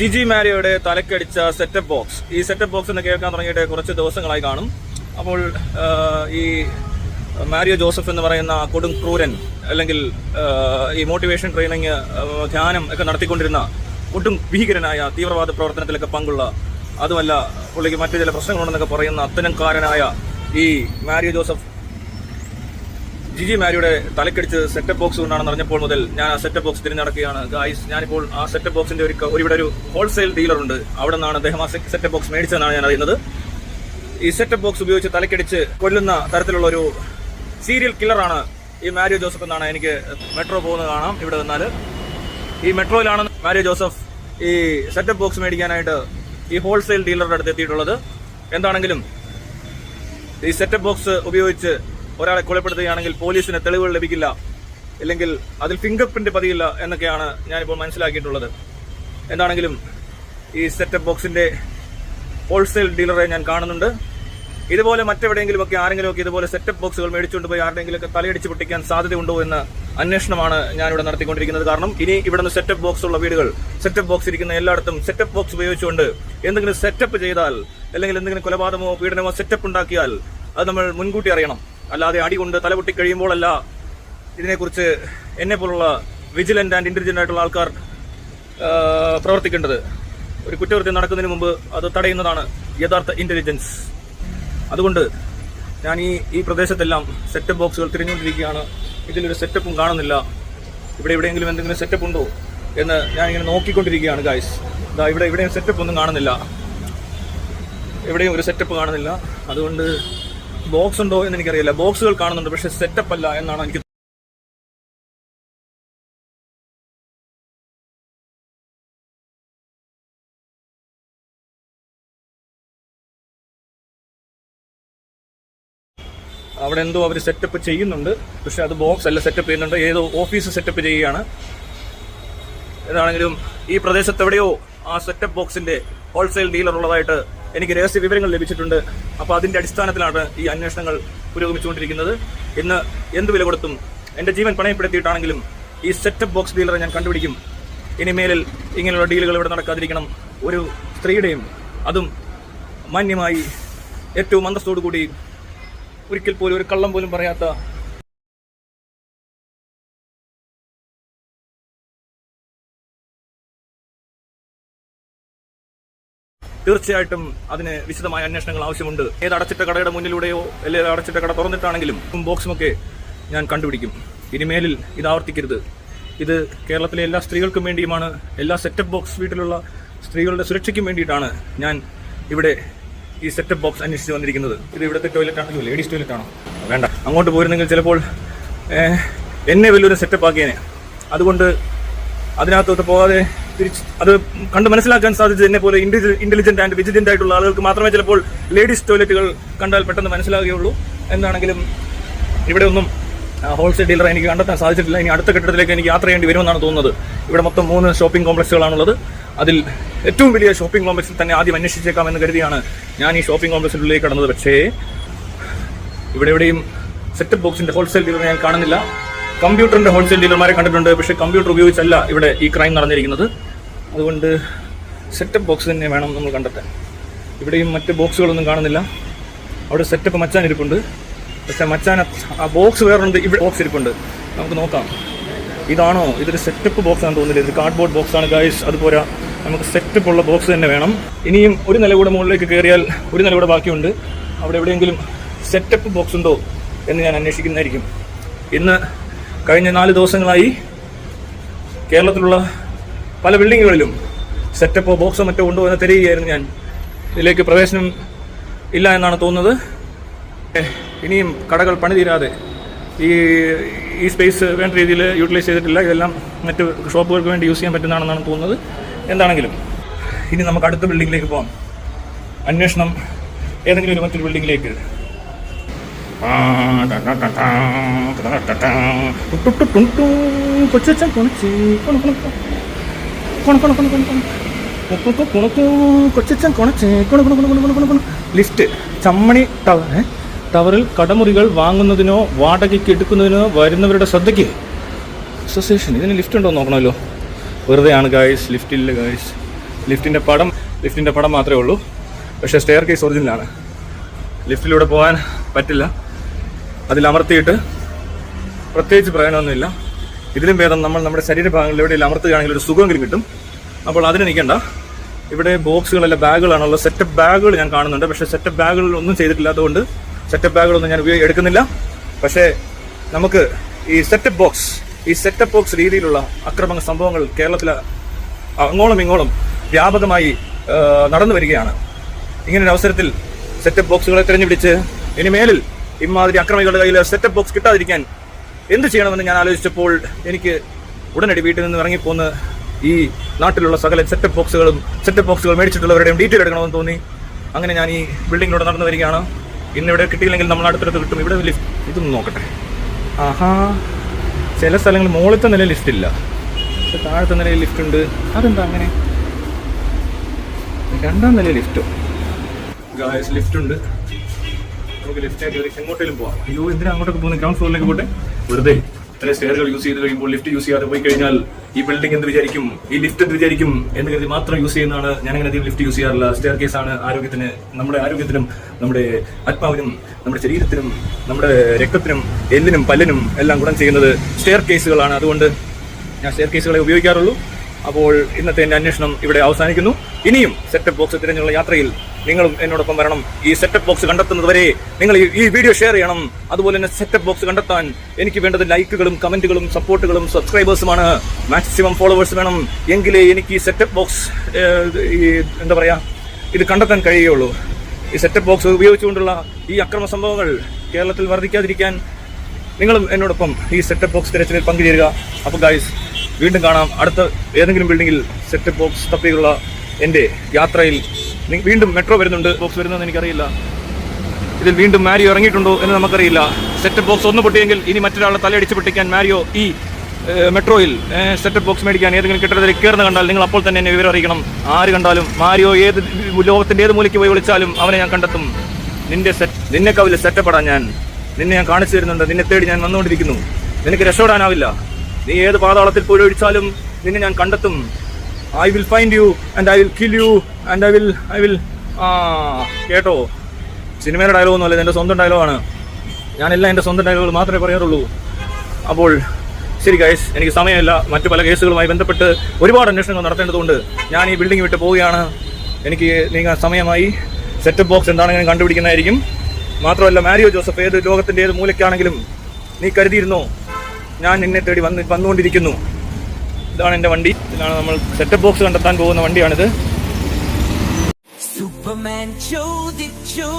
ജിജി മാരിയുടെ തലക്കടിച്ച setup box ഈ സെറ്റപ്പ് ബോക്സ് എന്ന് കേൾക്കാൻ തുടങ്ങിയിട്ട് കുറച്ച് ദിവസങ്ങളായി കാണും. അപ്പോൾ ഈ മാരിയോ ജോസഫ് എന്ന് പറയുന്ന കൊടും ക്രൂരൻ അല്ലെങ്കിൽ ഈ മോട്ടിവേഷൻ ട്രെയിനിങ് ധ്യാനം ഒക്കെ നടത്തിക്കൊണ്ടിരുന്ന ഒട്ടും ഭീകരനായ തീവ്രവാദ പ്രവർത്തനത്തിലൊക്കെ പങ്കുള്ള അതുമല്ല പുള്ളിക്ക് മറ്റു ചില പ്രശ്നങ്ങളുണ്ടെന്നൊക്കെ പറയുന്ന അത്തരംകാരനായ ഈ മാരിയോ ജോസഫ് ജിജി മാരിയുടെ തലക്കടിച്ച് സെറ്റപ്പ് ബോക്സ് കൊണ്ടാണെന്ന് അറിഞ്ഞപ്പോൾ മുതൽ ഞാൻ ആ സെറ്റപ്പ് ബോക്സ് തിരഞ്ഞെടുക്കുകയാണ് ഗായ്സ് ഞാനിപ്പോൾ ആ സെറ്റപ്പ് ബോക്സിന്റെ ഒരു ഇവിടെ ഒരു ഹോൾസെയിൽ ഡീലർ ഉണ്ട്. അവിടെ നിന്നാണ് അദ്ദേഹം ആ സെറ്റപ്പ് ബോക്സ് മേടിച്ചതെന്നാണ് ഞാൻ അറിയുന്നത്. ഈ സെറ്റപ്പ് ബോക്സ് ഉപയോഗിച്ച് തലക്കടിച്ച് കൊല്ലുന്ന തരത്തിലുള്ള ഒരു സീരിയൽ കില്ലറാണ് ഈ മാരിയോ ജോസഫ് എന്നാണ് എനിക്ക് മെട്രോ പോകുന്നത് കാണാം. ഇവിടെ നിന്നാൽ ഈ മെട്രോയിലാണ് മാരിയോ ജോസഫ് ഈ സെറ്റപ്പ് ബോക്സ് മേടിക്കാനായിട്ട് ഈ ഹോൾസെയിൽ ഡീലറുടെ അടുത്ത് എത്തിയിട്ടുള്ളത്. എന്താണെങ്കിലും ഈ സെറ്റപ്പ് ബോക്സ് ഉപയോഗിച്ച് ഒരാളെ കൊലപ്പെടുത്തുകയാണെങ്കിൽ പോലീസിന് തെളിവുകൾ ലഭിക്കില്ല. ഇല്ലെങ്കിൽ അതിൽ ഫിംഗർ പ്രിന്റ് പതിയില്ല എന്നൊക്കെയാണ് ഞാനിപ്പോൾ മനസ്സിലാക്കിയിട്ടുള്ളത്. എന്താണെങ്കിലും ഈ സെറ്റപ്പ് ബോക്സിന്റെ ഹോൾസെയിൽ ഡീലറെ ഞാൻ കാണുന്നുണ്ട്. ഇതുപോലെ മറ്റെവിടെയെങ്കിലും ഒക്കെ ആരെങ്കിലും ഒക്കെ ഇതുപോലെ സെറ്റപ്പ് ബോക്സുകൾ മേടിച്ചുകൊണ്ട് പോയി ആരുടെയെങ്കിലും ഒക്കെ തലയടിച്ച് പൊട്ടിക്കാൻ സാധ്യതയുണ്ടോ എന്ന് അന്വേഷണമാണ് ഞാനിവിടെ നടത്തിക്കൊണ്ടിരിക്കുന്നത്. കാരണം ഇനി ഇവിടെ നിന്ന് സെറ്റപ്പ് ബോക്സ് ഉള്ള വീടുകൾ സെറ്റപ്പ് ബോക്സ് ഇരിക്കുന്ന എല്ലായിടത്തും സെറ്റപ്പ് ബോക്സ് ഉപയോഗിച്ചുകൊണ്ട് എന്തെങ്കിലും സെറ്റപ്പ് ചെയ്താൽ അല്ലെങ്കിൽ എന്തെങ്കിലും കൊലപാതകമോ പീഡനമോ സെറ്റപ്പ് ഉണ്ടാക്കിയാൽ അത് നമ്മൾ മുൻകൂട്ടി അറിയണം. അല്ലാതെ അടികൊണ്ട് തലപൊട്ടി കഴിയുമ്പോഴല്ല ഇതിനെക്കുറിച്ച് എന്നെ പോലുള്ള വിജിലന്റ് ആൻഡ് ഇന്റലിജന്റ് ആയിട്ടുള്ള ആൾക്കാർ പ്രവർത്തിക്കേണ്ടത്. ഒരു കുറ്റകൃത്യം നടക്കുന്നതിന് മുമ്പ് അത് തടയുന്നതാണ് യഥാർത്ഥ ഇന്റലിജൻസ് അതുകൊണ്ട് ഞാൻ ഈ ഈ പ്രദേശത്തെല്ലാം സെറ്റപ്പ് ബോക്സുകൾ തിരിഞ്ഞുകൊണ്ടിരിക്കുകയാണ്. ഇതിലൊരു സെറ്റപ്പും കാണുന്നില്ല. ഇവിടെ എവിടെയെങ്കിലും എന്തെങ്കിലും സെറ്റപ്പ് ഉണ്ടോ എന്ന് ഞാൻ ഇങ്ങനെ നോക്കിക്കൊണ്ടിരിക്കുകയാണ് ഗായ്സ് ഇതാ ഇവിടെ ഇവിടെയും സെറ്റപ്പ് ഒന്നും കാണുന്നില്ല. എവിടെയും ഒരു സെറ്റപ്പ് കാണുന്നില്ല. അതുകൊണ്ട് ബോക്സ് ഉണ്ടോ എന്ന് എനിക്കറിയില്ല. ബോക്സുകൾ കാണുന്നുണ്ട് പക്ഷെ സെറ്റപ്പ് അല്ല എന്നാണ് എനിക്ക് അവിടെ എന്തോ അവർ സെറ്റപ്പ് ചെയ്യുന്നുണ്ട്. പക്ഷെ അത് ബോക്സ് അല്ല സെറ്റപ്പ് ചെയ്യുന്നുണ്ട്. ഏതോ ഓഫീസ് സെറ്റപ്പ് ചെയ്യുകയാണ്. ഏതാണെങ്കിലും ഈ പ്രദേശത്ത് എവിടെയോ ആ സെറ്റപ്പ് ബോക്സിന്റെ ഹോൾസെയിൽ ഡീലർ ഉള്ളതായിട്ട് എനിക്ക് രഹസ്യ വിവരങ്ങൾ ലഭിച്ചിട്ടുണ്ട്. അപ്പോൾ അതിന്റെ അടിസ്ഥാനത്തിലാണ് ഈ അന്വേഷണങ്ങൾ പുരോഗമിച്ചുകൊണ്ടിരിക്കുന്നത്. ഇന്ന് എന്ത് വില കൊടുത്തും എന്റെ ജീവൻ പണയപ്പെടുത്തിയിട്ടാണെങ്കിലും ഈ സെറ്റപ്പ് ബോക്സ് ഡീലറെ ഞാൻ കണ്ടുപിടിക്കും. ഇനിമേലിൽ ഇങ്ങനെയുള്ള ഡീലുകൾ ഇവിടെ നടക്കാതിരിക്കണം. ഒരു സ്ത്രീയുടെയും അതും മാന്യമായി ഏറ്റവും അന്തസ്സോടു കൂടി ഒരിക്കൽ പോലും ഒരു കള്ളം പോലും പറയാത്ത തീർച്ചയായിട്ടും അതിന് വിശദമായ അന്വേഷണങ്ങൾ ആവശ്യമുണ്ട്. ഏത് അടച്ചിട്ട കടയുടെ മുന്നിലൂടെയോ അല്ലെങ്കിൽ അടച്ചിട്ട കട തുറന്നിട്ടാണെങ്കിലും ബോക്സും ഒക്കെ ഞാൻ കണ്ടുപിടിക്കും. ഇനിമേലിൽ ഇത് ആവർത്തിക്കരുത്. ഇത് കേരളത്തിലെ എല്ലാ സ്ത്രീകൾക്കും വേണ്ടിയുമാണ് എല്ലാ സെറ്റപ്പ് ബോക്സ് വീട്ടിലുള്ള സ്ത്രീകളുടെ സുരക്ഷയ്ക്കും വേണ്ടിയിട്ടാണ് ഞാൻ ഇവിടെ ഈ സെറ്റപ്പ് ബോക്സ് അന്വേഷിച്ച് വന്നിരിക്കുന്നത്. ഇത് ഇവിടുത്തെ ടോയ്ലറ്റ് ആണല്ലോ ലേഡീസ് ടോയ്ലറ്റ് ആണോ വേണ്ട. അങ്ങോട്ട് പോയിരുന്നെങ്കിൽ ചിലപ്പോൾ എന്നെ വലിയൊരു സെറ്റപ്പ് ആക്കിയേനെ. അതുകൊണ്ട് അതിനകത്തോട്ട് പോകാതെ അത് കണ്ട് മനസ്സിലാക്കാൻ സാധിച്ചത് എന്നെ പോലെ ഇന്റലിജന്റ് ആൻഡ് വിജിലന്റ് ആയിട്ടുള്ള ആളുകൾക്ക് മാത്രമേ ചിലപ്പോൾ ലേഡീസ് ടോയ്ലറ്റുകൾ കണ്ടാൽ പെട്ടെന്ന് മനസ്സിലാകുകയുള്ളൂ. എന്താണെങ്കിലും ഇവിടെ ഒന്നും ഹോൾസെയിൽ ഡീലറെ എനിക്ക് കണ്ടെത്താൻ സാധിച്ചിട്ടില്ല. ഇനി അടുത്ത കെട്ടിടത്തിലേക്ക് എനിക്ക് യാത്ര ചെയ്യേണ്ടി വരുമെന്നാണ് തോന്നുന്നത്. ഇവിടെ മൊത്തം മൂന്ന് ഷോപ്പിംഗ് കോംപ്ലക്സുകളാണുള്ളത് അതിൽ ഏറ്റവും വലിയ ഷോപ്പിംഗ് കോംപ്ലക്സിൽ തന്നെ ആദ്യം അന്വേഷിച്ചേക്കാം എന്ന് കരുതിയാണ് ഞാൻ ഈ ഷോപ്പിംഗ് കോംപ്ലക്സിനുള്ളിലേക്ക് കടന്നത്. പക്ഷേ ഇവിടെ എവിടെയും സെറ്റപ്പ് ബോക്സിന്റെ ഹോൾസെയിൽ ഡീലർ ഞാൻ കാണുന്നില്ല. കമ്പ്യൂട്ടറിന്റെ ഹോൾസെയിൽ ഡീലർമാരെ കണ്ടിട്ടുണ്ട്. പക്ഷേ കമ്പ്യൂട്ടർ ഉപയോഗിച്ചല്ല ഇവിടെ ഈ ക്രൈം നടന്നിരിക്കുന്നത്. അതുകൊണ്ട് സെറ്റപ്പ് ബോക്സ് തന്നെ വേണം നമ്മൾ കണ്ടെത്താൻ. ഇവിടെയും മറ്റ് ബോക്സുകളൊന്നും കാണുന്നില്ല. അവിടെ സെറ്റപ്പ് മച്ചാൻ ഇരിപ്പുണ്ട്. പക്ഷേ മച്ചാൻ ആ ബോക്സ് വേറുണ്ട്. ഇവിടെ ബോക്സ് ഇരിപ്പുണ്ട്. നമുക്ക് നോക്കാം. ഇതാണോ? ഇതൊരു സെറ്റപ്പ് ബോക്സ് ആണെന്ന് തോന്നുന്നില്ല. ഇത് കാർഡ്ബോർഡ് ബോക്സ് ആണ് ഗായ്സ് അതുപോലെ നമുക്ക് സെറ്റപ്പ് ഉള്ള ബോക്സ് തന്നെ വേണം. ഇനിയും ഒരു നില കൂടെ മുകളിലേക്ക് കയറിയാൽ ഒരു നില കൂടെ ബാക്കിയുണ്ട്. അവിടെ എവിടെയെങ്കിലും സെറ്റപ്പ് ബോക്സ് ഉണ്ടോ എന്ന് ഞാൻ അന്വേഷിക്കുന്നതായിരിക്കും. ഇന്ന് കഴിഞ്ഞ നാല് ദിവസങ്ങളായി കേരളത്തിലുള്ള പല ബിൽഡിങ്ങുകളിലും സെറ്റപ്പോ ബോക്സോ മറ്റോ ഉണ്ടോ എന്ന് തിരയുകയായിരുന്നു ഞാൻ. ഇതിലേക്ക് പ്രവേശനം ഇല്ല എന്നാണ് തോന്നുന്നത്. ഇനിയും കടകൾ പണി തീരാതെ ഈ ഈ സ്പേസ് വേണ്ട രീതിയിൽ യൂട്ടിലൈസ് ചെയ്തിട്ടില്ല. ഇതെല്ലാം മറ്റ് ഷോപ്പുകൾക്ക് വേണ്ടി യൂസ് ചെയ്യാൻ പറ്റുന്നതാണെന്നാണ് തോന്നുന്നത്. എന്താണെങ്കിലും ഇനി നമുക്ക് അടുത്ത ബിൽഡിങ്ങിലേക്ക് പോകാം അന്വേഷണം ഏതെങ്കിലും ഒരു മറ്റൊരു ബിൽഡിങ്ങിലേക്ക് കൊച്ചു കൊണച്ചി കൊണ കൊണ കൊണ കൊണ കൊണ കൊണ കൊണ കൊണക്കു കൊച്ചച്ഛൻ കൊണച്ചി കൊണ കൊണ കൊണ കൊണ കൊണ കൊണ ലിസ്റ്റ് ചമ്മണി ടവർ ടവറിൽ കടമുറികൾ വാങ്ങുന്നതിനോ വാടകയ്ക്ക് എടുക്കുന്നതിനോ വരുന്നവരുടെ ശ്രദ്ധയ്ക്ക് അസോസിയേഷൻ ഇതിന് ലിഫ്റ്റ് ഉണ്ടോ നോക്കണമല്ലോ വെറുതെയാണ് ഗായ്സ് ലിഫ്റ്റ് ഇല്ല ഗായ്സ് ലിഫ്റ്റിന്റെ പടം ലിഫ്റ്റിന്റെ പടം മാത്രമേ ഉള്ളൂ പക്ഷേ സ്റ്റെയർ കേസ് ഒറിജിനലാണ് ലിഫ്റ്റിലൂടെ പോകാൻ പറ്റില്ല അതിൽ അമർത്തിയിട്ട് പ്രത്യേകിച്ച് പ്രയോജനമൊന്നുമില്ല ഇതിലും ഭേദം നമ്മൾ നമ്മുടെ ശരീരഭാഗങ്ങളിൽ എവിടെയെങ്കിലും അമർത്തുകയാണെങ്കിൽ ഒരു സുഖമെങ്കിലും കിട്ടും അപ്പോൾ അതിന് നിൽക്കണ്ട. ഇവിടെ ബോക്സുകളല്ല ബാഗുകളാണുള്ളത്. സെറ്റപ്പ് ബാഗുകൾ ഞാൻ കാണുന്നുണ്ട്. പക്ഷേ സെറ്റപ്പ് ബാഗുകളൊന്നും ചെയ്തിട്ടില്ലാത്തതുകൊണ്ട് സെറ്റപ്പ് ബാഗുകളൊന്നും ഞാൻ ഉപയോഗം എടുക്കുന്നില്ല. പക്ഷേ നമുക്ക് ഈ സെറ്റപ്പ് ബോക്സ് ഈ സെറ്റപ്പ് ബോക്സ് രീതിയിലുള്ള അക്രമ സംഭവങ്ങൾ കേരളത്തിൽ അങ്ങോളം ഇങ്ങോളം വ്യാപകമായി നടന്നു വരികയാണ്. ഇങ്ങനെ ഒരു അവസരത്തിൽ സെറ്റപ്പ് ബോക്സുകളെ തിരഞ്ഞുപിടിച്ച് ഇനി മേലിൽ ഇമാതിരി അക്രമികളുടെ കയ്യിൽ സെറ്റപ്പ് ബോക്സ് കിട്ടാതിരിക്കാൻ എന്ത് ചെയ്യണമെന്ന് ഞാൻ ആലോചിച്ചപ്പോൾ എനിക്ക് ഉടനടി വീട്ടിൽ നിന്ന് ഇറങ്ങിപ്പോന്ന് ഈ നാട്ടിലുള്ള സകല സെറ്റപ്പ് ബോക്സുകളും സെറ്റപ്പ് ബോക്സുകൾ മേടിച്ചിട്ടുള്ളവരുടെയും ഡീറ്റെയിൽ എടുക്കണമെന്ന് തോന്നി. അങ്ങനെ ഞാൻ ഈ ബിൽഡിങ്ങിലൂടെ നടന്നു വരികയാണ്. ഇന്ന് ഇവിടെ കിട്ടിയില്ലെങ്കിൽ നമ്മൾ അടുത്തടുത്ത് കിട്ടും. ഇവിടെ ലിഫ്റ്റ് ഇതൊന്ന് നോക്കട്ടെ. ആഹാ ചില സ്ഥലങ്ങളിൽ മുകളിലത്തെ നില ലിഫ്റ്റ് ഇല്ല. പക്ഷെ താഴത്തെ നിലയിൽ ലിഫ്റ്റ് ഉണ്ട്. അതെന്താ അങ്ങനെ? രണ്ടാം നില ലിഫ്റ്റോ ലിഫ്റ്റ് ഉണ്ട്. നമുക്ക് ലിഫ്റ്റ് ആയിട്ട് കയറി എങ്ങോട്ടേലും പോവാം. അയ്യോ എന്തിനാ അങ്ങോട്ടൊക്കെ പോകുന്നത് ഗ്രൗണ്ട് ഫ്ലോറിലേക്ക് പോട്ടെ? വെറുതെ. ഇത്രയും സ്റ്റെയറുകൾ യൂസ് ചെയ്ത് കഴിയുമ്പോൾ ലിഫ്റ്റ് യൂസ് ചെയ്യാതെ പോയി കഴിഞ്ഞാൽ ഈ ബിൽഡിംഗ് എന്ത് വിചാരിക്കും? ഈ ലിഫ്റ്റ് എന്ത് വിചാരിക്കും എന്ന് കരുതി മാത്രം യൂസ് ചെയ്യുന്നതാണ് ഞാൻ അങ്ങനെ അധികം ലിഫ്റ്റ് യൂസ് ചെയ്യാറില്ല. സ്റ്റെയർ കേസ് ആണ് ആരോഗ്യത്തിന് നമ്മുടെ ആരോഗ്യത്തിനും നമ്മുടെ ആത്മാവിനും നമ്മുടെ ശരീരത്തിനും നമ്മുടെ രക്തത്തിനും എല്ലിനും പല്ലിനും എല്ലാം ഗുണം ചെയ്യുന്നത് സ്റ്റെയർ കേസുകളാണ് അതുകൊണ്ട് ഞാൻ സ്റ്റെയർ കേസുകളെ ഉപയോഗിക്കാറുള്ളൂ. അപ്പോൾ ഇന്നത്തെ എന്റെ അന്വേഷണം ഇവിടെ അവസാനിക്കുന്നു. ഇനിയും സെറ്റപ്പ് ബോക്സ് തിരഞ്ഞുള്ള യാത്രയിൽ നിങ്ങളും എന്നോടൊപ്പം വരണം. ഈ സെറ്റപ്പ് ബോക്സ് കണ്ടെത്തുന്നത് വരെ നിങ്ങൾ ഈ- വീഡിയോ ഷെയർ ചെയ്യണം. അതുപോലെ തന്നെ സെറ്റപ്പ് ബോക്സ് കണ്ടെത്താൻ എനിക്ക് വേണ്ടത് ലൈക്കുകളും കമന്റുകളും സപ്പോർട്ടുകളും സബ്സ്ക്രൈബേഴ്സുമാണ് മാക്സിമം ഫോളോവേഴ്സ് വേണം എങ്കിലേ എനിക്ക് ഈ സെറ്റപ്പ് ബോക്സ് ഈ എന്താ പറയാ ഇത് കണ്ടെത്താൻ കഴിയുകയുള്ളൂ. ഈ സെറ്റപ്പ് ബോക്സ് ഉപയോഗിച്ചുകൊണ്ടുള്ള ഈ അക്രമ സംഭവങ്ങൾ കേരളത്തിൽ വർദ്ധിക്കാതിരിക്കാൻ നിങ്ങളും എന്നോടൊപ്പം ഈ സെറ്റപ്പ് ബോക്സ് തിരച്ചിലിൽ പങ്കുചേരുക. അപ്പോൾ ഗായ്സ് വീണ്ടും കാണാം. അടുത്ത ഏതെങ്കിലും ബിൽഡിങ്ങിൽ സെറ്റ് ബോക്സ് തപ്പിയുള്ള എന്റെ യാത്രയിൽ വീണ്ടും മെട്രോ വരുന്നുണ്ട്. ബോക്സ് വരുന്നതെന്ന് എനിക്കറിയില്ല. ഇതിൽ വീണ്ടും മാരിയോ ഇറങ്ങിയിട്ടുണ്ടോ എന്ന് നമുക്കറിയില്ല. സെറ്റ് ബോക്സ് ഒന്ന് പൊട്ടിയെങ്കിൽ ഇനി മറ്റൊരാളെ തലയടിച്ച് പൊട്ടിക്കാൻ മാരിയോ ഈ മെട്രോയിൽ സെറ്റ് സെറ്റപ്പ് ബോക്സ് മേടിക്കാൻ ഏതെങ്കിലും കെട്ടിടത്തിൽ കയറുന്ന കണ്ടാൽ നിങ്ങൾ അപ്പോൾ തന്നെ എന്നെ വിവരം അറിയിക്കണം. ആര് കണ്ടാലും മാരിയോ ഏത് ലോകത്തിന്റെ ഏത് മൂലയ്ക്ക് പോയി വിളിച്ചാലും അവനെ ഞാൻ കണ്ടെത്തും. നിന്റെ സെറ്റ് നിന്നെ കവിൽ സെറ്റപ്പെടാൻ ഞാൻ നിന്നെ ഞാൻ കാണിച്ചു തരുന്നുണ്ട്. നിന്നെ തേടി ഞാൻ വന്നുകൊണ്ടിരിക്കുന്നു. നിനക്ക് രക്ഷപ്പെടാനാവില്ല. നീ ഏത് പാതാളത്തിൽ പോയി ഒഴിച്ചാലും നിന്നെ ഞാൻ കണ്ടെത്തും. I will find you and I will kill you and I will I will ആ കേട്ടോ? സിനിമയുടെ ഡയലോഗ് ഒന്നുമല്ല ഇത് എന്റെ സ്വന്തം ഡയലോഗാണ് ഞാനെല്ലാം എന്റെ സ്വന്തം ഡയലോഗുകൾ മാത്രമേ പറയാറുള്ളൂ. അപ്പോൾ ശരി ഗൈസ് എനിക്ക് സമയമില്ല. മറ്റു പല കേസുകളുമായി ബന്ധപ്പെട്ട് ഒരുപാട് അന്വേഷണങ്ങൾ നടത്തേണ്ടതുകൊണ്ട് ഞാൻ ഈ ബിൽഡിംഗ് വിട്ട് പോവുകയാണ്. എനിക്ക് നീങ്ങാൻ സമയമായി. സെറ്റപ്പ് ബോക്സ് എന്താണെങ്കിലും കണ്ടുപിടിക്കുന്നതായിരിക്കും? മാത്രമല്ല മാരിയോ ജോസഫ് ഏത് ലോകത്തിന്റെ ഏത് മൂലയ്ക്കാണെങ്കിലും നീ കരുതിയിരുന്നോ? ഞാൻ എന്നെ തേടി വന്ന് വന്നുകൊണ്ടിരിക്കുന്നു. ഇതാണ് എന്റെ വണ്ടി. ഇതാണ് നമ്മൾ സെറ്റപ്പ് ബോക്സ് കണ്ടെത്താൻ പോകുന്ന വണ്ടിയാണിത്. സൂപ്പർമാൻ ചോദിച്ചു